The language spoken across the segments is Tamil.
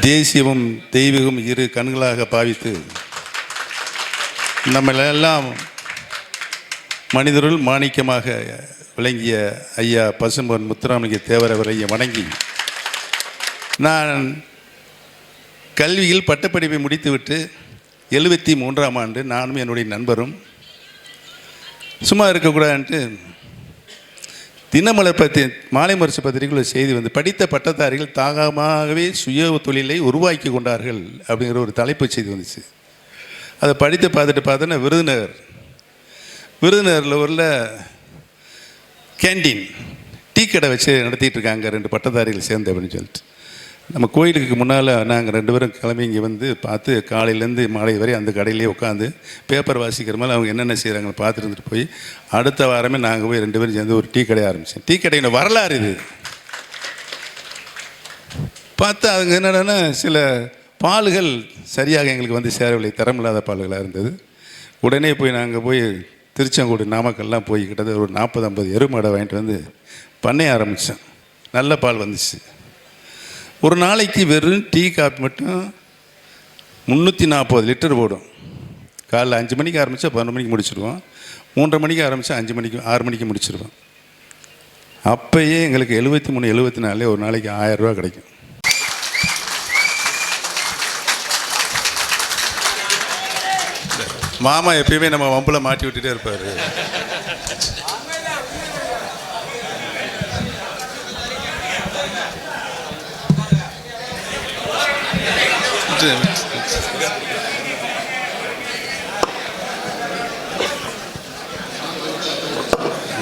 தேசியமும் தெய்வீகம் இரு கண்களாக பாவித்து நம்மளெல்லாம் மனிதருள் மாணிக்கமாக விளங்கிய ஐயா பசும்பொன் முத்துராமலிங்க தேவரவரையும் வணங்கி நான் கல்வியில் பட்டப்படிப்பை முடித்துவிட்டு எழுபத்தி மூன்றாம் ஆண்டு நானும் என்னுடைய நண்பரும் சும்மா இருக்கக்கூடாதுன்ட்டு தினமலர் பத்தி மாலை மரிசு பத்திரிகையில் ஒரு செய்தி வந்து படித்த பட்டதாரிகள் தாகமாகவே சுய தொழிலை உருவாக்கி கொண்டார்கள் அப்படிங்கிற ஒரு தலைப்பு செய்தி வந்துச்சு. அதை படித்து பார்த்துட்டு பார்த்தோன்னா விருதுநகர். விருதுநகரில் உள்ள கேண்டீன் டீ கடை வச்சு நடத்திட்டு இருக்காங்க ரெண்டு பட்டதாரிகள் சேர்ந்து அப்படின்னு சொல்லிட்டு. நம்ம கோயிலுக்கு முன்னால் நாங்கள் ரெண்டு பேரும் கிளம்பி இங்கே வந்து பார்த்து காலையிலேருந்து மாலை வரை அந்த கடையிலே உட்காந்து பேப்பர் வாசிக்கிற மாதிரி அவங்க என்னென்ன செய்கிறாங்கன்னு பார்த்துட்டு இருந்துட்டு போய் அடுத்த வாரமே நாங்கள் போய் ரெண்டு பேரும் சேர்ந்து ஒரு டீ கடை ஆரம்பித்தோம் டீ கடையில் வரலாறு இது. பார்த்து அவங்க என்னென்னா சில பால்கள் சரியாக எங்களுக்கு வந்து சேரவில்லை. தரமில்லாத பால்களாக இருந்தது. உடனே போய் நாங்கள் போய் திருச்செங்கோடு நாமக்கல்லாம் போய் கிட்டத்தட்ட ஒரு நாற்பது ஐம்பது எருமாடை வாங்கிட்டு வந்து பண்ணைய ஆரம்பித்தோம் நல்ல பால் வந்துச்சு. ஒரு நாளைக்கு வெறும் டீ காஃபி மட்டும் முந்நூற்றி நாற்பது லிட்டர் போடும். காலைல அஞ்சு மணிக்கு ஆரம்பித்தா பன்னெண்டு மணிக்கு முடிச்சிடுவோம் மூன்றரை மணிக்கு ஆரம்பித்தா அஞ்சு மணிக்கு ஆறு மணிக்கு முடிச்சிடுவோம் அப்போயே எங்களுக்கு எழுபத்தி மூணு எழுபத்தி நாலே ஒரு நாளைக்கு ஆயிரம் கிடைக்கும். மாமா எப்பயுமே நம்ம வம்பில் மாட்டி விட்டுட்டே இருப்பார்.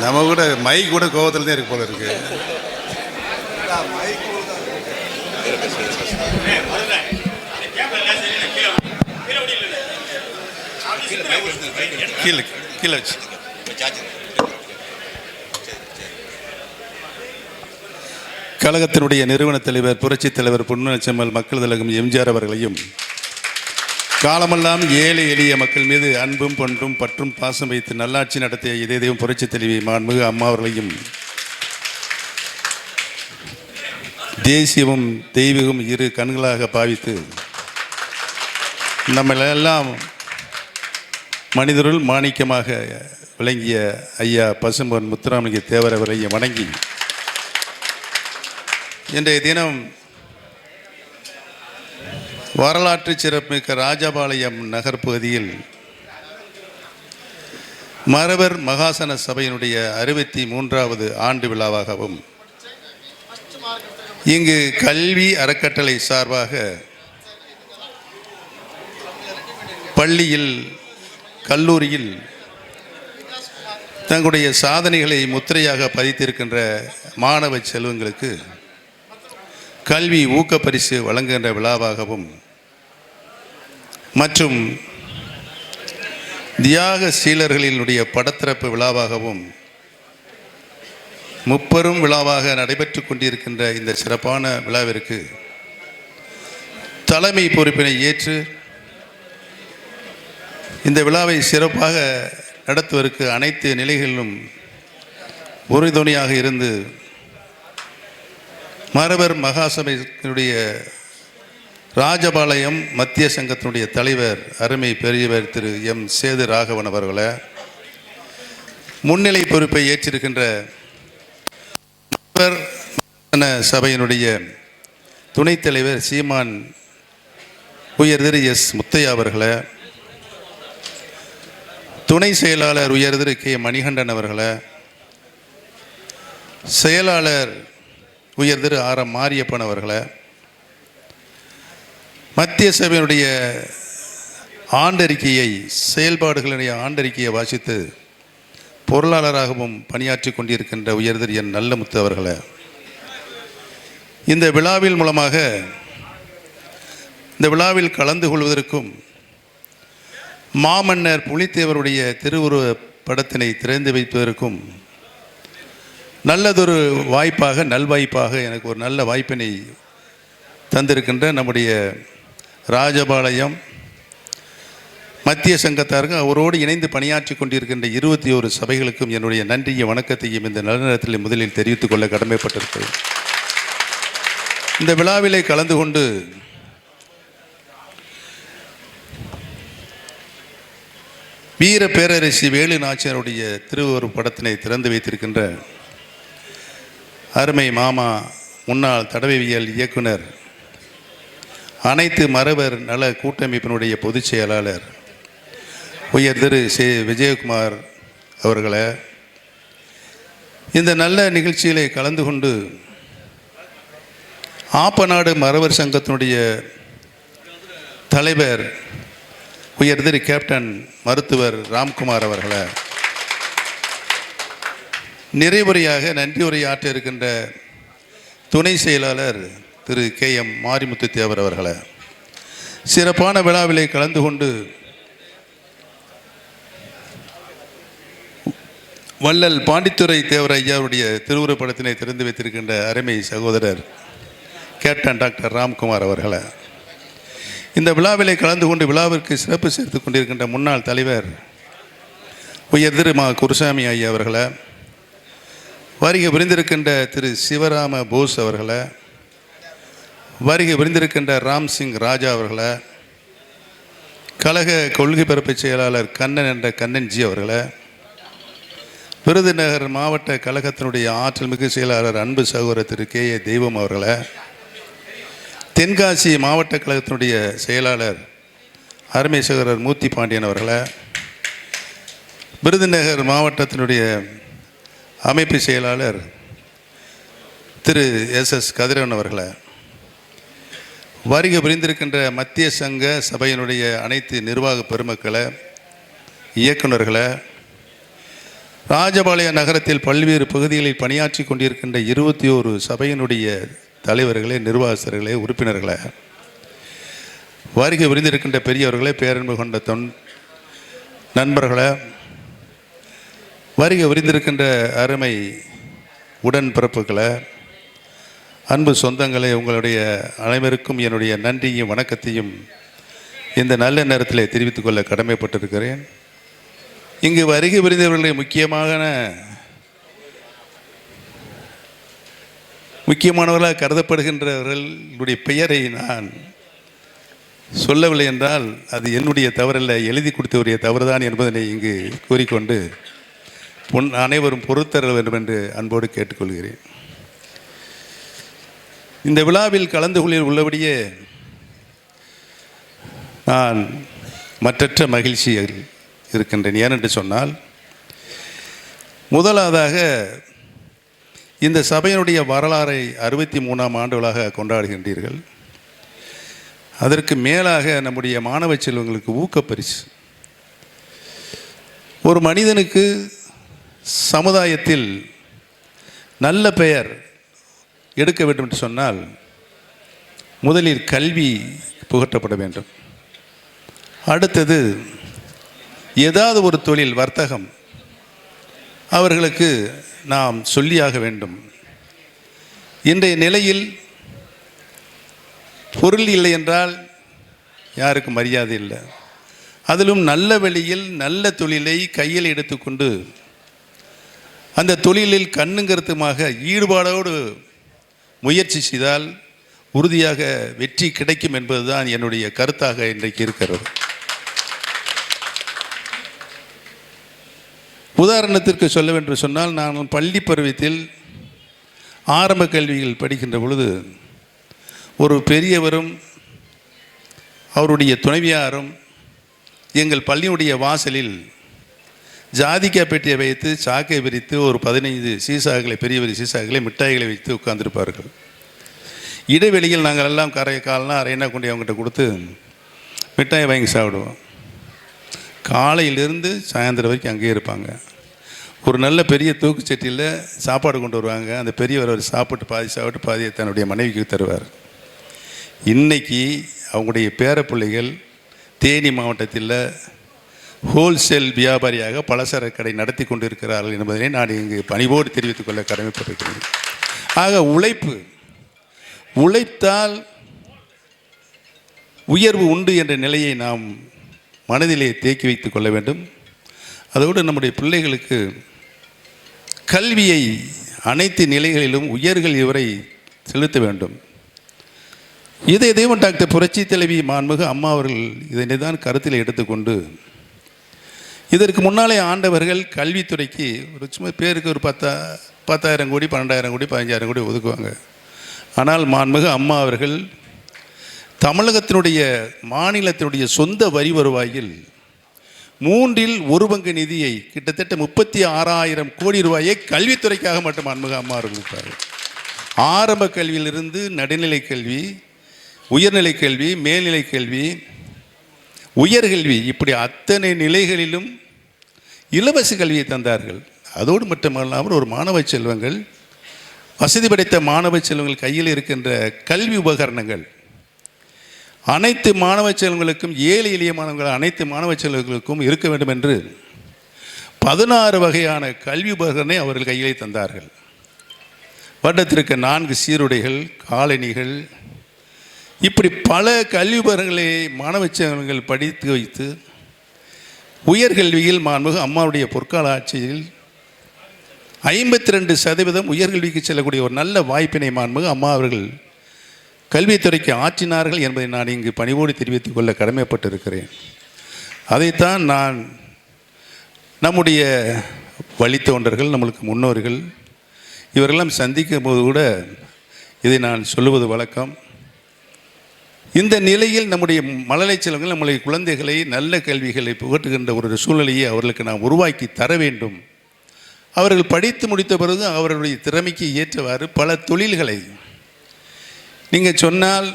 நம்ம கூட மை கூட கோவத்தில் தான் இருக்கு போல இருக்கு. கீழே கீழே வச்சு. கழகத்தினுடைய நிறுவன தலைவர் புரட்சி தலைவர் பொன்னுச்செம்மல் மக்கள் தலகம் எம்ஜிஆர் அவர்களையும் காலமெல்லாம் ஏழை எளிய மக்கள் மீது அன்பும் பண்பும் பற்றும் பாசம் வைத்து நல்லாட்சி நடத்திய இதயதையும் புரட்சித் தலைவி மாண்புமிகு அம்மா அவர்களையும் தேசியமும் தெய்வீகம் இரு கண்களாக பாவித்து நம்மளெல்லாம் மனிதருள் மாணிக்கமாக விளங்கிய ஐயா பசும்பொன் முத்துராமலிங்க தேவர் வணங்கி இன்றைய தினம் வரலாற்று சிறப்புமிக்க ராஜபாளையம் நகர்ப்பகுதியில் மரவர் மகாசன சபையினுடைய அறுபத்தி மூன்றாவது ஆண்டு விழாவாகவும் இங்கு கல்வி அறக்கட்டளை சார்பாக பள்ளியில் கல்லூரியில் தங்களுடைய சாதனைகளை முத்திரையாக பதித்திருக்கின்ற மாணவ செல்வங்களுக்கு கல்வி ஊக்கப்பரிசு வழங்குகின்ற விழாவாகவும் மற்றும் தியாக சீலர்களினுடைய படத்திறப்பு விழாவாகவும் முப்பெரும் விழாவாக நடைபெற்று கொண்டிருக்கின்ற இந்த சிறப்பான விழாவிற்கு தலைமை பொறுப்பினை ஏற்று இந்த விழாவை சிறப்பாக நடத்துவதற்கு அனைத்து நிலைகளிலும் உறுதுணையாக இருந்து மரபர் மகாசபையினுடைய ராஜபாளையம் மத்திய சங்கத்தினுடைய தலைவர் அருமை பெரியவர் திரு எம். சேது ராகவன் அவர்களை முன்னிலை பொறுப்பை ஏற்றிருக்கின்ற சபையினுடைய துணைத் தலைவர் சீமான் உயர்திரு எஸ். முத்தையா அவர்களை துணை செயலாளர் உயர்திரு கே. மணிகண்டன் அவர்களை செயலாளர் உயர் திரு ஆர் எம் மாரியப்பன் அவர்களை மத்திய சபையினுடைய ஆண்டறிக்கையை செயல்பாடுகளுடைய ஆண்டறிக்கையை வாசித்து பொருளாளராகவும் பணியாற்றி கொண்டிருக்கின்ற உயர்தர் என் நல்லமுத்து அவர்களை இந்த விழாவில் மூலமாக இந்த விழாவில் கலந்து கொள்வதற்கும் மாமன்னர் புலித்தேவருடைய திருவுருவ படத்தினை திறந்து வைப்பதற்கும் நல்லதொரு வாய்ப்பாக நல்வாய்ப்பாக எனக்கு ஒரு நல்ல வாய்ப்பினை தந்திருக்கின்ற நம்முடைய ராஜபாளையம் மத்திய சங்கத்தாருக்கு அவரோடு இணைந்து பணியாற்றி கொண்டிருக்கின்ற இருபத்தி ஒரு சபைகளுக்கும் என்னுடைய நன்றிய வணக்கத்தையும் இந்த நலநேரத்தில் முதலில் தெரிவித்துக் கொள்ள கடமைப்பட்டிருக்கிறேன். இந்த விழாவிலே கலந்து கொண்டு வீர பேரரசி வேலு நாச்சியாருடைய திருவருள் படத்தினை திறந்து வைத்திருக்கின்ற அருமை மாமா முன்னாள் தடவைவியல் இயக்குனர் அனைத்து மறவர் நல கூட்டமைப்பினுடைய பொதுச் செயலாளர் உயர் திரு சி. விஜயகுமார் அவர்களை இந்த நல்ல நிகழ்ச்சியிலே கலந்து கொண்டு ஆப்பநாடு மறவர் சங்கத்தினுடைய தலைவர் உயர் திரு கேப்டன் மருத்துவர் ராம்குமார் அவர்களை நிறைவுரையாக நன்றி உரையாற்ற இருக்கின்ற துணை செயலாளர் திரு கே எம் மாரிமுத்து தேவர் அவர்களை சிறப்பான விழாவிலே கலந்து கொண்டு வள்ளல் பாண்டித்துறை தேவர் ஐயாவுடைய திருவுருப்படத்தினை திறந்து வைத்திருக்கின்ற அருமை சகோதரர் கேப்டன் டாக்டர் ராம்குமார் அவர்களை இந்த விழாவிலே கலந்து கொண்டு விழாவிற்கு சிறப்பு சேர்த்து கொண்டிருக்கின்ற முன்னாள் தலைவர் உயர் திரு மா குருசாமி ஐயா அவர்களை வருகை விருந்திருக்கின்ற திரு சிவராம போஸ் அவர்களை வருகை விருந்திருக்கின்ற ராம் சிங் ராஜா அவர்களை கழக கொள்கை பரப்பு செயலாளர் கண்ணன் என்ற கண்ணன்ஜி அவர்களை விருதுநகர் மாவட்ட கழகத்தினுடைய ஆற்றல் மிகு செயலாளர் அன்பு சகோதரர் திரு கே ஏ தெய்வம் அவர்களை தென்காசி மாவட்ட கழகத்தினுடைய செயலாளர் அருமை சகோதரர் மூர்த்தி பாண்டியன் அவர்களை விருதுநகர் மாவட்டத்தினுடைய அமைப்பு செயலாளர் திரு எஸ் எஸ் கதிரவன் அவர்களை வருகை புரிந்திருக்கின்ற மத்திய சங்க சபையினுடைய அனைத்து நிர்வாக பெருமக்களை இயக்குநர்களை ராஜபாளைய நகரத்தில் பல்வேறு பகுதிகளில் பணியாற்றி கொண்டிருக்கின்ற இருபத்தி ஓரு சபையினுடைய தலைவர்களே நிர்வாகஸ்தர்களே உறுப்பினர்களே வருகை புரிந்திருக்கின்ற பெரியவர்களே பேரன்பு கொண்ட தொன் நண்பர்களை வருகை விரிந்திருக்கின்ற அருமை உடன்பிறப்புகளை அன்பு சொந்தங்களை உங்களுடைய அனைவருக்கும் என்னுடைய நன்றியும் வணக்கத்தையும் இந்த நல்ல நேரத்தில் தெரிவித்துக் கொள்ள கடமைப்பட்டிருக்கிறேன். இங்கு வருகை விரிந்தவர்களுடைய முக்கியமான முக்கியமானவர்களாக கருதப்படுகின்றவர்களுடைய பெயரை நான் சொல்லவில்லை என்றால் அது என்னுடைய தவறல்ல எழுதி கொடுத்தவருடைய தவறுதான் என்பதனை இங்கு கூறிக்கொண்டு பொன் அனைவரும் பொறுத்தர வேண்டும் என்று அன்போடு கேட்டுக்கொள்கிறேன். இந்த விழாவில் கலந்து கொள்ள உள்ளபடியே நான் மற்றற்ற மகிழ்ச்சியில் இருக்கின்றேன். ஏனென்று சொன்னால் முதலாவதாக இந்த சபையினுடைய வரலாறை அறுபத்தி மூணாம் ஆண்டுகளாக கொண்டாடுகின்றீர்கள். அதற்கு மேலாக நம்முடைய மாணவ செல்வங்களுக்கு ஊக்கப்பரிசு ஒரு மனிதனுக்கு சமுதாயத்தில் நல்ல பெயர் எடுக்க வேண்டும் என்று சொன்னால் முதலில் கல்வி புகட்டப்பட வேண்டும். அடுத்தது ஏதாவது ஒரு தொழில் வர்த்தகம் அவர்களுக்கு நாம் சொல்லியாக வேண்டும். இன்றைய நிலையில் பொருள் இல்லை என்றால் யாருக்கும் மரியாதை இல்லை. அதிலும் நல்ல வழியில் நல்ல தொழிலை கையில் எடுத்துக்கொண்டு அந்த தொழிலில் கண்ணுங்கருத்துமாக ஈடுபாடோடு முயற்சி செய்தால் உறுதியாக வெற்றி கிடைக்கும் என்பதுதான் என்னுடைய கருத்தாக இன்றைக்கு இருக்கிறது. உதாரணத்திற்கு சொல்ல வேண்டும் சொன்னால் நான் பள்ளி பருவத்தில் ஆரம்ப கல்வியில் படிக்கின்ற பொழுது ஒரு பெரியவரும் அவருடைய துணைவியாரும் எங்கள் பள்ளியுடைய வாசலில் ஜாதிக்காய் பெட்டியை வைத்து சாக்கை விரித்து ஒரு பதினைந்து சீசாக்களை பெரிய பெரிய சீசாக்களை மிட்டாய்களை வைத்து உட்கார்ந்துருப்பார்கள். இடைவெளியில் நாங்கள் எல்லாம் கரை கால்னா அரைனா கொண்டு அவங்ககிட்ட கொடுத்து மிட்டாயை வாங்கி சாப்பிடுவோம். காலையிலிருந்து சாயந்தரம் வரைக்கும் அங்கேயே இருப்பாங்க. ஒரு நல்ல பெரிய தூக்குச்சட்டியில் சாப்பாடு கொண்டு வருவாங்க. அந்த பெரியவர் அவர் சாப்பிட்டு பாதி சாப்பிட்டு பாதியை தன்னுடைய மனைவிக்கு தருவார். இன்றைக்கி அவங்களுடைய பேரப்பிள்ளைகள் தேனி மாவட்டத்தில் ஹோல்சேல் வியாபாரியாக பலசரக்கு கடை நடத்தி கொண்டிருக்கிறார்கள் என்பதனை நான் இங்கு பணிவோடு தெரிவித்துக் கொள்ள கடமைப்பட்டிருக்கிறேன். ஆக உழைப்பு உழைத்தால் உயர்வு உண்டு என்ற நிலையை நாம் மனதிலே தேக்கி வைத்துக் கொள்ள வேண்டும். அதோடு நம்முடைய பிள்ளைகளுக்கு கல்வியை அனைத்து நிலைகளிலும் உயர்கள் இவரை செலுத்த வேண்டும். இதை தெய்வம் டாக்டர் புரட்சி தலைவி மாண்புக அம்மா அவர்கள் இதனை தான் கருத்தில் எடுத்துக்கொண்டு இதற்கு முன்னாலே ஆண்டவர்கள் கல்வித்துறைக்கு ஒரு சும்மா பேருக்கு ஒரு பத்தா பத்தாயிரம் கோடி பன்னெண்டாயிரம் கோடி பதினஞ்சாயிரம் கோடி ஒதுக்குவாங்க. ஆனால் மாண்புமிகு அம்மா அவர்கள் தமிழகத்தினுடைய மாநிலத்தினுடைய சொந்த வரி வருவாயில் மூன்றில் ஒரு பங்கு நிதியை கிட்டத்தட்ட முப்பத்தி ஆறாயிரம் கோடி ரூபாயை கல்வித்துறைக்காக மட்டும் அன்முக அம்மா அவர்கள் ஆரம்ப கல்வியிலிருந்து நடுநிலை கல்வி உயர்நிலை கல்வி மேல்நிலை கல்வி உயர்கல்வி இப்படி அத்தனை நிலைகளிலும் இலவச கல்வியை தந்தார்கள். அதோடு மட்டுமல்லாமல் ஒரு மாணவ செல்வங்கள் வசதி படைத்த மாணவ செல்வங்கள் கையில் இருக்கின்ற கல்வி உபகரணங்கள். அனைத்து மாணவ செல்வங்களுக்கும் ஏழை எளிய மாணவர்கள் அனைத்து மாணவ செல்வங்களுக்கும் இருக்க வேண்டும் என்று பதினாறு வகையான கல்வி உபகரணை அவர்கள் கையிலே தந்தார்கள். வருடத்திற்கு நான்கு சீருடைகள் காலணிகள் இப்படி பல கல்வி உபகரணங்களை மாணவ செல்வங்கள் படித்து வைத்து உயர்கல்வியில் மாண்புகு அம்மாவுடைய பொற்கால ஆட்சியில் ஐம்பத்தி ரெண்டு சதவீதம் உயர்கல்விக்கு செல்லக்கூடிய ஒரு நல்ல வாய்ப்பினை மாண்புகு அம்மா அவர்கள் கல்வித்துறைக்கு ஆற்றினார்கள் என்பதை நான் இங்கு பணிவோடு தெரிவித்துக் கொள்ள கடமைப்பட்டிருக்கிறேன். அதைத்தான் நான் நம்முடைய வழித்தோன்றர்கள் நம்மளுக்கு முன்னோர்கள் இவரெல்லாம் சந்திக்கும் போது கூட இதை நான் சொல்லுவது வழக்கம். இந்த நிலையில் நம்முடைய மழலை செல்வங்கள் நம்முடைய குழந்தைகளை நல்ல கல்விகளை புகட்டுகின்ற ஒரு சூழ்நிலையை அவர்களுக்கு நாம் உருவாக்கி தர வேண்டும். அவர்கள் படித்து முடித்த பிறகு அவர்களுடைய திறமைக்கு ஏற்றவாறு பல தொழில்களை. நீங்கள் சொன்னால்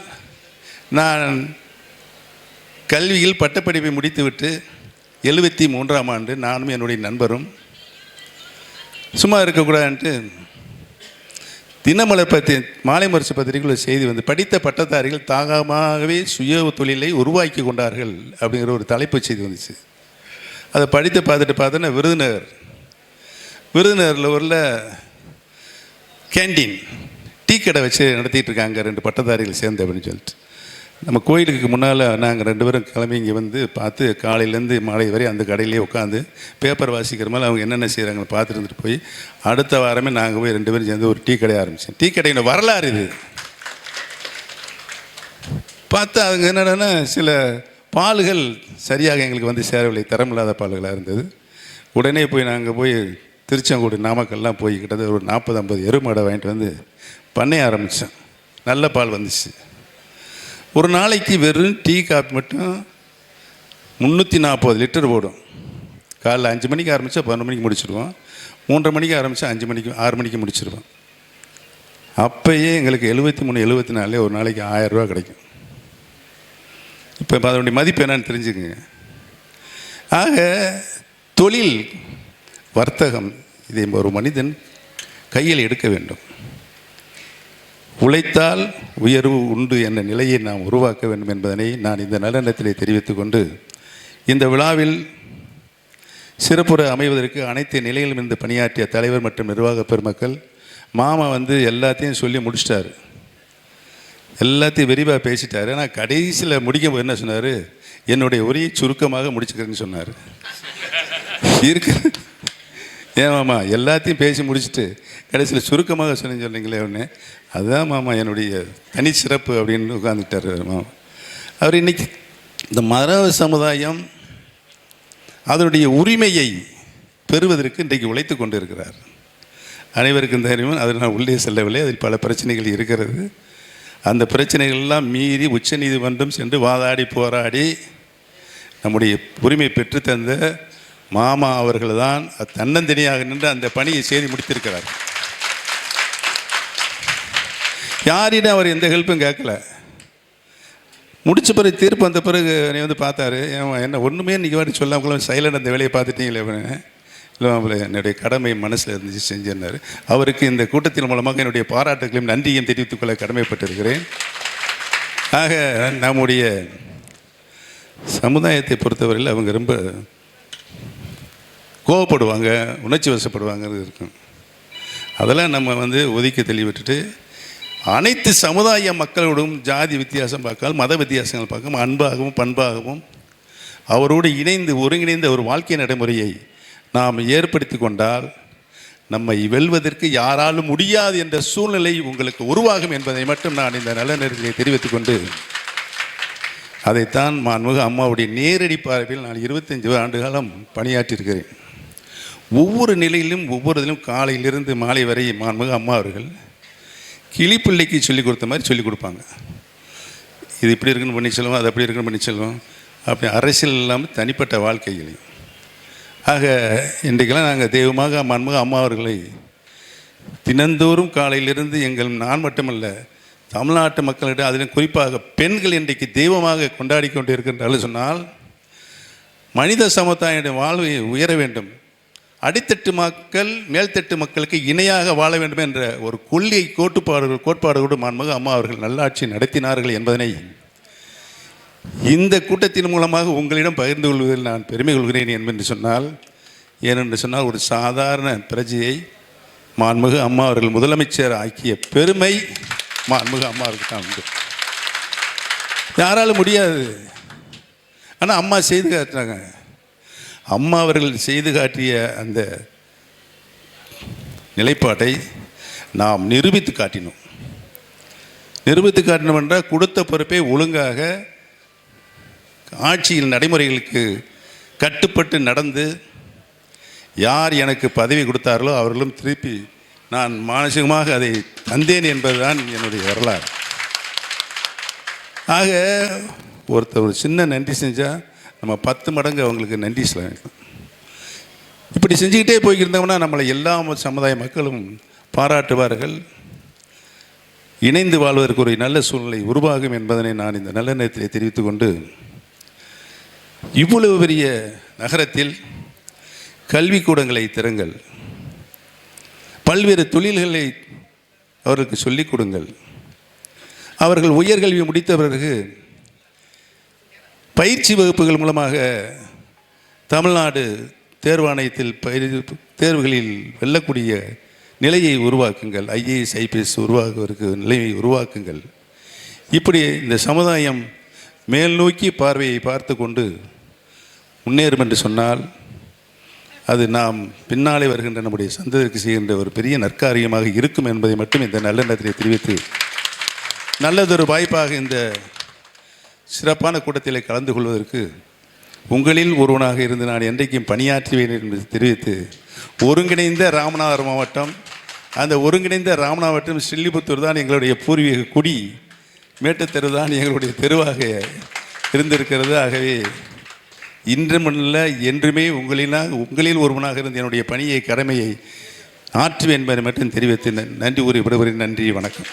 நான் கல்வியில் பட்டப்படிப்பை முடித்துவிட்டு எழுபத்தி மூன்றாம் ஆண்டு நானும் என்னுடைய நண்பரும் சும்மா இருக்கக்கூடாதுன்ட்டு தினமலர் பத்தி மாலை மரிசு பத்திரிகையில் ஒரு செய்தி வந்து படித்த பட்டதாரிகள் தாகமாகவே சுய தொழிலை உருவாக்கி கொண்டார்கள் அப்படிங்கிற ஒரு தலைப்பு செய்தி வந்துச்சு. அதை படித்து பார்த்துட்டு பார்த்தோன்னா விருதுநகர். விருதுநகரில் உள்ள கேண்டீன் டீ கடை வச்சு நடத்திட்டு இருக்காங்க ரெண்டு பட்டதாரிகள் சேர்ந்து அப்படின்னு சொல்லிட்டு. நம்ம கோயிலுக்கு முன்னால் நாங்கள் ரெண்டு பேரும் கிளம்பி இங்கே வந்து பார்த்து காலையிலேருந்து மாலை வரை அந்த கடையிலே உட்காந்து பேப்பர் வாசிக்கிற மாதிரி அவங்க என்னென்ன செய்கிறாங்கன்னு பார்த்துட்டு இருந்துட்டு போய் அடுத்த வாரமே நாங்கள் போய் ரெண்டு பேரும் சேர்ந்து ஒரு டீ கடை ஆரம்பித்தோம் டீ கடையின் வரலாறு இது. பார்த்தா அவங்க என்னென்னா சில பால்கள் சரியாக எங்களுக்கு வந்து சேரவில்லை. தரமில்லாத பால்களாக இருந்தது. உடனே போய் நாங்கள் போய் திருச்செங்கோடு நாமக்கல்லாம் போய் கிட்டத்தட்ட ஒரு நாற்பது ஐம்பது எருமாடை வாங்கிட்டு வந்து பண்ணைய ஆரம்பித்தோம் நல்ல பால் வந்துச்சு. ஒரு நாளைக்கு வெறும் டீ காப்பி மட்டும் முந்நூற்றி நாற்பது லிட்டர் போடும். காலைல அஞ்சு மணிக்கு ஆரம்பித்தா பதினொரு மணிக்கு முடிச்சிடுவோம் மூன்றரை மணிக்கு ஆரம்பித்தா அஞ்சு மணிக்கு ஆறு மணிக்கு முடிச்சிடுவோம் அப்போயே எங்களுக்கு எழுபத்தி மூணு எழுபத்தி நாலே ஒரு நாளைக்கு ஆயரூபா கிடைக்கும். இப்போ அதனுடைய மதிப்பு என்னன்னு தெரிஞ்சுக்கோங்க. ஆக தொழில் வர்த்தகம் இதை ஒரு மனிதன் கையில் எடுக்க வேண்டும். உழைத்தால் உயர்வு உண்டு என்ற நிலையை நாம் உருவாக்க வேண்டும் என்பதனை நான் இந்த நல்லெண்ணத்திலே தெரிவித்துக் கொண்டு இந்த விழாவில் சிறப்புற அமைவதற்கு அனைத்து நிலையிலும் இருந்து பணியாற்றிய தலைவர் மற்றும் நிர்வாக பெருமக்கள் மாமா வந்து எல்லாத்தையும் சொல்லி முடிச்சிட்டார். எல்லாத்தையும் விரிவாக பேசிட்டார். ஆனால் கடைசியில் முடிக்கும் போது என்ன சொன்னார்? என்னுடைய உரையை சுருக்கமாக முடிச்சுக்கிறேன்னு சொன்னார். இருக்கு. ஏன் மாமா எல்லாத்தையும் பேசி முடிச்சுட்டு கடைசியில் சுருக்கமாக சொல்லி சொன்னீங்களே ஒன்று அதுதான் மாமா என்னுடைய தனி சிறப்பு அப்படின்னு உட்காந்துட்டார் மாமா. அவர் இன்றைக்கி இந்த மரபு சமுதாயம் அதனுடைய உரிமையை பெறுவதற்கு இன்றைக்கு உழைத்து கொண்டு இருக்கிறார் அனைவருக்கும் தெரியும் அதில் நான் உள்ளே செல்லவில்லை அதில் பல பிரச்சனைகள் இருக்கிறது. அந்த பிரச்சனைகள்லாம் மீறி உச்சநீதிமன்றம் சென்று வாதாடி போராடி நம்முடைய உரிமை பெற்றுத்தந்த மாமா அவர்கள் தான் தன்னந்தனியாக நின்று அந்த பணியை செய்து முடித்திருக்கிறார். யாரிடம் அவர் எந்த ஹெல்ப்பும் கேட்கல. முடிச்ச பிறகு தீர்ப்பு வந்த பிறகு என்னை வந்து பார்த்தாரு ஏன் என்ன ஒன்றுமே இன்றைக்கி வாட்டி சொல்லாமல் சைலண்ட் அந்த வேலையை பார்த்துட்டீங்களே அப்படின்னு இல்லை அவங்கள என்னுடைய கடமை மனசில் இருந்துச்சு செஞ்சிருந்தார். அவருக்கு இந்த கூட்டத்தின் மூலமாக என்னுடைய பாராட்டுகளையும் நன்றியும் தெரிவித்துக் கொள்ள கடமைப்பட்டிருக்கிறேன். ஆக நம்முடைய சமுதாயத்தை பொறுத்தவரையில் அவங்க ரொம்ப கோவப்படுவாங்க உணர்ச்சி வசப்படுவாங்கிறது இருக்கும். அதெல்லாம் நம்ம வந்து ஒதுக்கி தெளிவிட்டுட்டு அனைத்து சமுதாய மக்களோடும் ஜாதி வித்தியாசம் பார்க்காமல் மத வித்தியாசங்கள் பார்க்காம அன்பாகவும் பண்பாகவும் அவரோடு இணைந்து ஒருங்கிணைந்த ஒரு வாழ்க்கை நடைமுறையை நாம் ஏற்படுத்தி கொண்டால் நம்மை வெல்வதற்கு யாராலும் முடியாது என்ற சூழ்நிலை உங்களுக்கு உருவாகும் என்பதை மட்டும் நான் இந்த நல்ல நேரத்திலே தெரிவித்துக் கொண்டு அதைத்தான் மாண்புக அம்மாவுடைய நேரடி பார்வையில் நான் இருபத்தஞ்சு ஆண்டு காலம் பணியாற்றியிருக்கிறேன். ஒவ்வொரு நிலையிலும் ஒவ்வொரு இதிலும் காலையிலிருந்து மாலை வரை மாண்புமிகு அம்மா அவர்கள் கிளிப்பிள்ளைக்கு சொல்லிக் கொடுத்த மாதிரி சொல்லிக் கொடுப்பாங்க. இது இப்படி இருக்குன்னு பண்ணி சொல்லுவோம் அது அப்படி இருக்குன்னு பண்ணி சொல்லுவோம் அப்படி அரசியல் இல்லாமல் தனிப்பட்ட வாழ்க்கைகளையும் ஆக இன்றைக்கெல்லாம் நாங்கள் தெய்வமாக மன்முக அம்மா அவர்களை தினந்தோறும் காலையிலிருந்து எங்கள் நான் மட்டுமல்ல தமிழ்நாட்டு மக்களிடம் அதிலும் குறிப்பாக பெண்கள் இன்றைக்கு தெய்வமாக கொண்டாடி கொண்டு இருக்கின்றாலும் சொன்னால் மனித சமுதாய வாழ்வை உயர வேண்டும். அடித்தட்டு மக்கள் மேல்தட்டு மக்களுக்கு இணையாக வாழ வேண்டும் என்ற ஒரு கொள்கை கோட்பாடுகள் கோட்பாடுகளோடு மாண்புமிகு அம்மா அவர்கள் நல்லாட்சி நடத்தினார்கள் என்பதனை இந்த கூட்டத்தின் மூலமாக உங்களிடம் பகிர்ந்து கொள்வதில் நான் பெருமை கொள்கிறேன் என்பென்று சொன்னால் ஏனென்று சொன்னால் ஒரு சாதாரண பிரஜையை மாண்புமிகு அம்மா அவர்கள் முதலமைச்சர் ஆக்கிய பெருமை மாண்புமிகு அம்மாவுக்கு தான் உண்டு. யாராலும் முடியாது. ஆனால் அம்மா செய்து காட்டினாங்க அம்மா அவர்கள் செய்து காட்டிய அந்த நிலைப்பாட்டை நாம் நிரூபித்து காட்டினோம். நிரூபித்து காட்டினோம் என்றால் கொடுத்த பொறுப்பை ஒழுங்காக ஆட்சியில் நடைமுறைகளுக்கு கட்டுப்பட்டு நடந்து யார் எனக்கு பதவி கொடுத்தார்களோ அவர்களும் திருப்பி நான் மானசீகமாக அதை தந்தேன் என்பதுதான் என்னுடைய வரலாறு. ஆக ஒருத்தர் ஒரு சின்ன நன்றி செஞ்சால் நம்ம பத்து மடங்கு அவங்களுக்கு நன்றி சொல்லலாம். இப்படி செஞ்சுக்கிட்டே போய்க்கிருந்தோம்னா நம்மளை எல்லா சமுதாய மக்களும் பாராட்டுவார்கள். இணைந்து வாழ்வதற்கு ஒரு நல்ல சூழ்நிலை உருவாகும் என்பதனை நான் இந்த நல்ல நேரத்தில் தெரிவித்து கொண்டு இவ்வளவு பெரிய நகரத்தில் கல்விக்கூடங்களை திறங்கள். பல்வேறு தொழில்களை அவர்களுக்கு சொல்லிக் கொடுங்கள். அவர்கள் உயர்கல்வி முடித்த பிறகு பயிற்சி வகுப்புகள் மூலமாக தமிழ்நாடு தேர்வாணையத்தில் பயிர் தேர்வுகளில் வெல்லக்கூடிய நிலையை உருவாக்குங்கள். ஐஏஎஸ் ஐபிஎஸ் உருவாக்குவதற்கு நிலையை உருவாக்குங்கள். இப்படி இந்த சமுதாயம் மேல் நோக்கி பார்வையை பார்த்து கொண்டு முன்னேறும் என்று சொன்னால் அது நாம் பின்னாலே வருகின்ற நம்முடைய சந்ததிக்கு செய்கின்ற ஒரு பெரிய நற்காரியமாக இருக்கும் என்பதை மட்டும் இந்த நல்ல தெரிவித்து நல்லதொரு வாய்ப்பாக இந்த சிறப்பான கூட்டத்தில் கலந்து கொள்வதற்கு உங்களில் ஒருவனாக இருந்து நான் என்றைக்கும் பணியாற்றுவேன் என்று தெரிவித்து ஒருங்கிணைந்த ராமநாதபுரம் மாவட்டம் அந்த ஒருங்கிணைந்த ராமநாதபுரம் ஸ்ரீலிபுத்தூர் தான் எங்களுடைய பூர்வீக குடி மேட்டுத்தெரு தான் எங்களுடைய தெருவாக இருந்திருக்கிறது. ஆகவே இன்றுமல்ல என்றுமே உங்களினால் உங்களில் ஒருவனாக இருந்து என்னுடைய பணியை கடமையை ஆற்றுவேன் என்பதை மட்டும் தெரிவித்து நன்றி கூறி விடுவரின் நன்றி வணக்கம்.